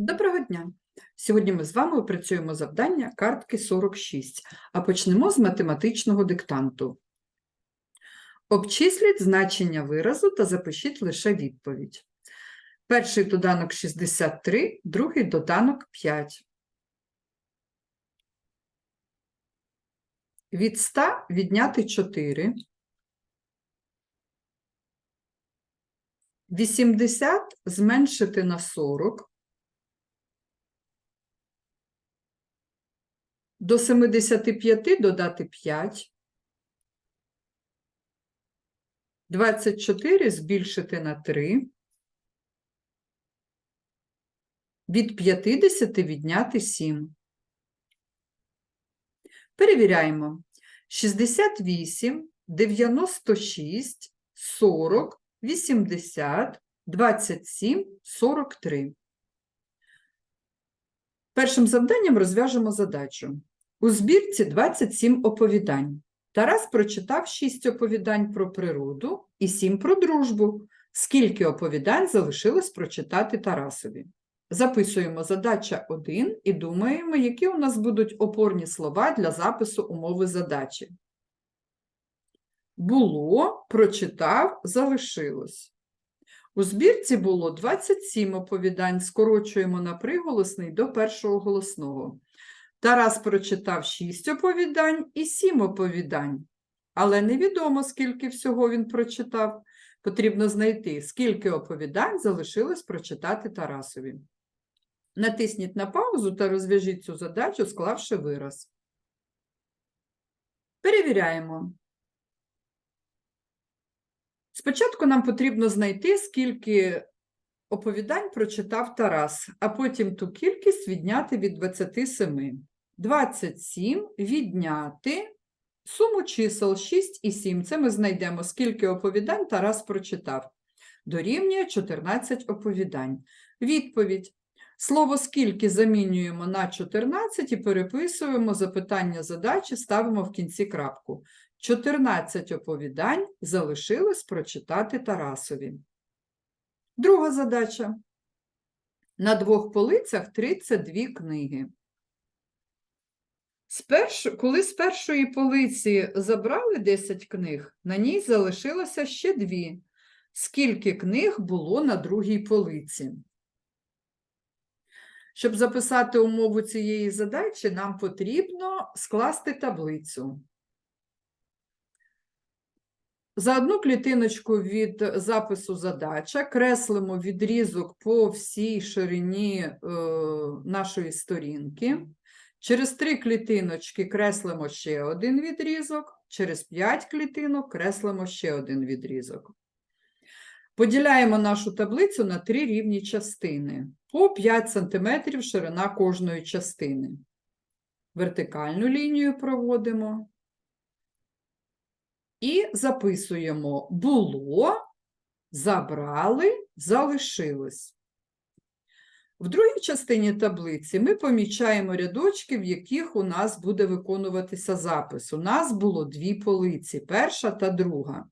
Доброго дня! Сьогодні ми з вами опрацюємо завдання картки 46, а почнемо з математичного диктанту. Обчисліть значення виразу та запишіть лише відповідь. Перший доданок 63, другий доданок 5. Від 100 відняти 4. 80 зменшити на 40. До 75 додати 5. 24 збільшити на 3. Від 50 відняти 7. Перевіряємо. 68, 96, 40, 80, 27, 43. Першим завданням розв'яжемо задачу. У збірці 27 оповідань. Тарас прочитав 6 оповідань про природу і 7 про дружбу. Скільки оповідань залишилось прочитати Тарасові? Записуємо задача 1 і думаємо, які у нас будуть опорні слова для запису умови задачі. Було, прочитав, залишилось. У збірці було 27 оповідань, скорочуємо на приголосний до першого голосного. Тарас прочитав 6 оповідань і 7 оповідань, але невідомо, скільки всього він прочитав. Потрібно знайти, скільки оповідань залишилось прочитати Тарасові. Натисніть на паузу та розв'яжіть цю задачу, склавши вираз. Перевіряємо. Спочатку нам потрібно знайти, скільки оповідань прочитав Тарас, а потім ту кількість відняти від 27. 27 відняти суму чисел 6 і 7. Це ми знайдемо, скільки оповідань Тарас прочитав. Дорівнює 14 оповідань. Відповідь. Слово «скільки» замінюємо на 14 і переписуємо запитання задачі, ставимо в кінці крапку. 14 оповідань залишилось прочитати Тарасові. Друга задача. На двох полицях 32 книги. Сперш... Коли з першої полиці забрали 10 книг, на ній залишилося ще дві. Скільки книг було на другій полиці? Щоб записати умову цієї задачі, нам потрібно скласти таблицю. За одну клітиночку від запису задача креслимо відрізок по всій ширині е, нашої сторінки. Через три клітиночки креслимо ще один відрізок, через п'ять клітинок креслимо ще один відрізок. Поділяємо нашу таблицю на три рівні частини. По 5 см ширина кожної частини. Вертикальну лінію проводимо. І записуємо було, забрали, залишилось. В другій частині таблиці ми помічаємо рядочки, в яких у нас буде виконуватися запис. У нас було дві полиці, перша та друга.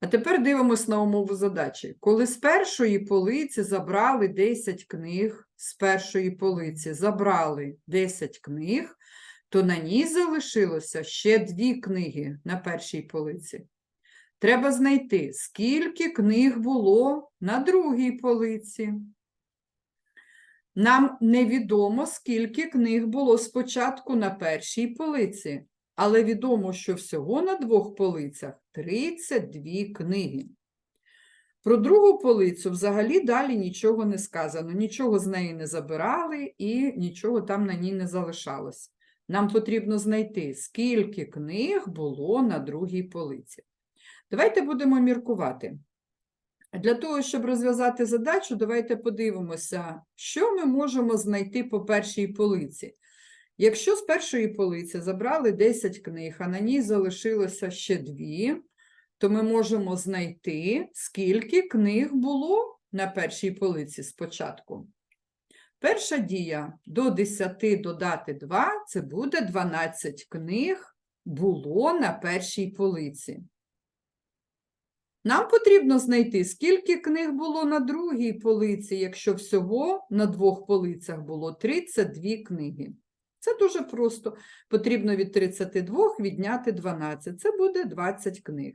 А тепер дивимось на умову задачі. Коли з першої полиці забрали 10 книг, з першої полиці забрали 10 книг, то на ній залишилося ще дві книги на першій полиці. Треба знайти, скільки книг було на другій полиці. Нам невідомо, скільки книг було спочатку на першій полиці, але відомо, що всього на двох полицях 32 книги. Про другу полицю взагалі далі нічого не сказано, нічого з неї не забирали і нічого там на ній не залишалось. Нам потрібно знайти, скільки книг було на другій полиці. Давайте будемо міркувати. Для того, щоб розв'язати задачу, давайте подивимося, що ми можемо знайти по першій полиці. Якщо з першої полиці забрали 10 книг, а на ній залишилося ще дві, то ми можемо знайти, скільки книг було на першій полиці спочатку. Перша дія до 10 додати 2 це буде 12 книг було на першій полиці. Нам потрібно знайти, скільки книг було на другій полиці, якщо всього на двох полицях було 32 книги. Це дуже просто. Потрібно від 32 відняти 12. Це буде 20 книг.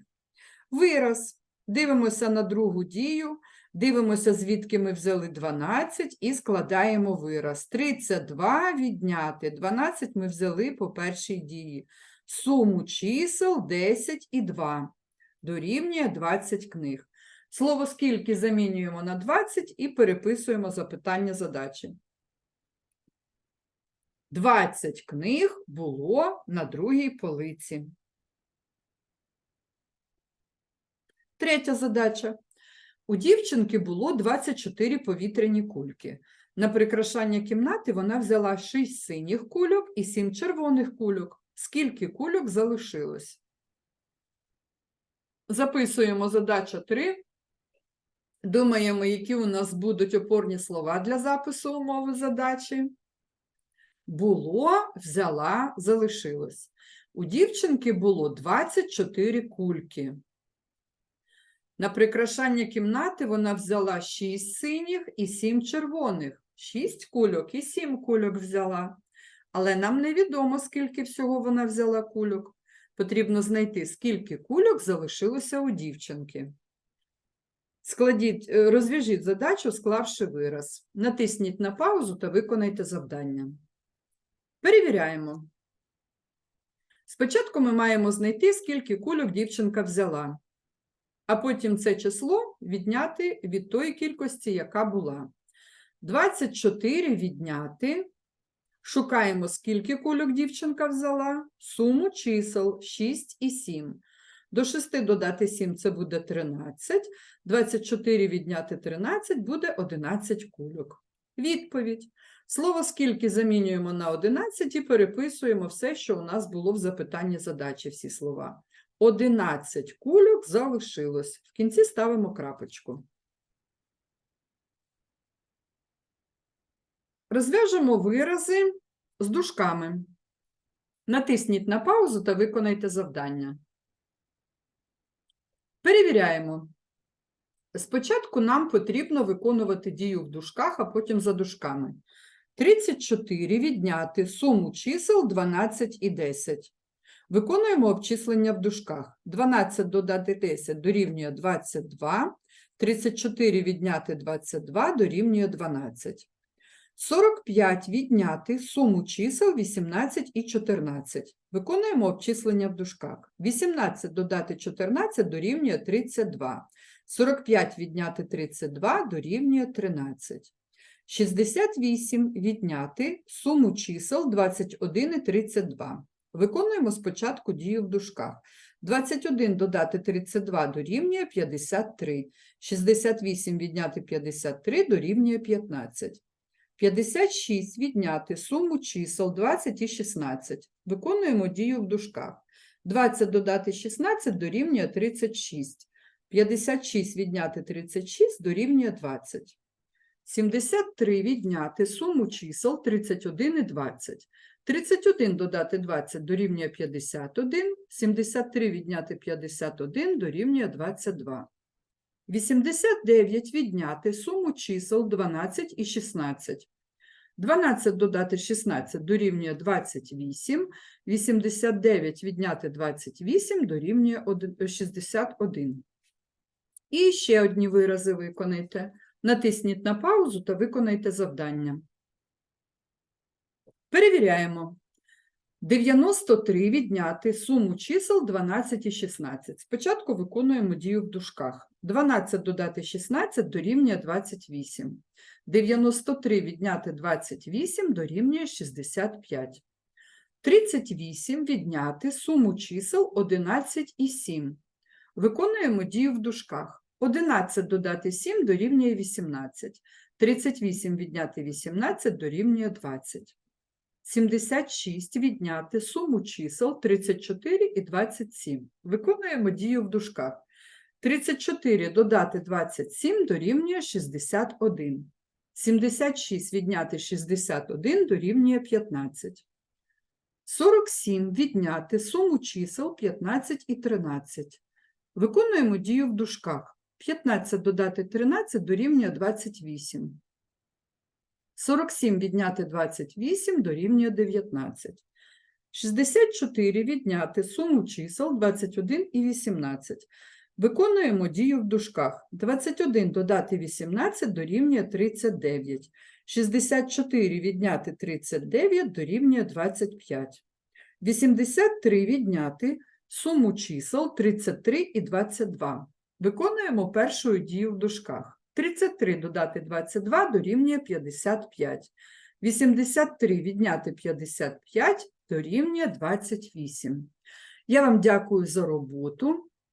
Вираз. Дивимося на другу дію, дивимося, звідки ми взяли 12 і складаємо вираз. 32 відняти. 12 ми взяли по першій дії. Суму чисел 10 і 2 дорівнює 20 книг. Слово скільки замінюємо на 20 і переписуємо запитання задачі. 20 книг було на другій полиці. Третя задача. У дівчинки було 24 повітряні кульки. На прикрашання кімнати вона взяла 6 синіх кульок і 7 червоних кульок. Скільки кульок залишилось? Записуємо задача 3. Думаємо, які у нас будуть опорні слова для запису умови задачі. Було, взяла, залишилось. У дівчинки було 24 кульки. На прикрашання кімнати вона взяла 6 синіх і 7 червоних. 6 кульок і 7 кульок взяла. Але нам невідомо, скільки всього вона взяла кульок. Потрібно знайти, скільки кульок залишилося у дівчинки. Складіть, е, розв'яжіть задачу, склавши вираз. Натисніть на паузу та виконайте завдання. Перевіряємо. Спочатку ми маємо знайти, скільки кульок дівчинка взяла, а потім це число відняти від тої кількості, яка була. 24 відняти. Шукаємо, скільки кульок дівчинка взяла, суму чисел 6 і 7. До 6 додати 7 це буде 13, 24 відняти 13 буде 11 кульок. Відповідь. Слово скільки замінюємо на 11 і переписуємо все, що у нас було в запитанні задачі, всі слова. 11 кульок залишилось. В кінці ставимо крапочку. Розв'яжемо вирази з дужками. Натисніть на паузу та виконайте завдання. Перевіряємо. Спочатку нам потрібно виконувати дію в дужках, а потім за дужками. 34 відняти суму чисел 12 і 10. Виконуємо обчислення в дужках. 12 додати 10 дорівнює 22, 34 відняти 22 дорівнює 12. 45 відняти суму чисел 18 і 14. Виконуємо обчислення в дужках. 18 додати 14 дорівнює 32. 45 відняти 32 дорівнює 13. 68 відняти суму чисел 21 і 32. Виконуємо спочатку дію в дужках. 21 додати 32 дорівнює 53. 68 відняти 53 дорівнює 15. 56 відняти суму чисел 20 і 16. Виконуємо дію в дужках. 20 додати 16 дорівнює 36. 56 відняти 36 дорівнює 20. 73 відняти суму чисел 31 і 20. 31 додати 20 дорівнює 51, 73 відняти 51 дорівнює 22. 89 відняти суму чисел 12 і 16. 12 додати 16 дорівнює 28, 89 відняти 28 дорівнює 61. І ще одні вирази виконайте. Натисніть на паузу та виконайте завдання. Перевіряємо. 93 відняти суму чисел 12 і 16. Спочатку виконуємо дію в дужках. 12 додати 16 дорівнює 28. 93 відняти 28 дорівнює 65. 38 відняти суму чисел 11 і 7. Виконуємо дію в дужках. 11 додати 7 дорівнює 18. 38 відняти 18 дорівнює 20. 76 відняти суму чисел 34 і 27. Виконуємо дію в дужках. 34 додати 27 дорівнює 61. 76 відняти 61 дорівнює 15. 47 відняти суму чисел 15 і 13. Виконуємо дію в дужках. 15 додати 13 дорівнює 28. 47 відняти 28 дорівнює 19. 64 відняти суму чисел 21 і 18. Виконуємо дію в дужках. 21 додати 18 дорівнює 39. 64 відняти 39 дорівнює 25. 83 відняти суму чисел 33 і 22. Виконуємо першу дію в дужках. 33 додати 22 дорівнює 55. 83 відняти 55 дорівнює 28. Я вам дякую за роботу.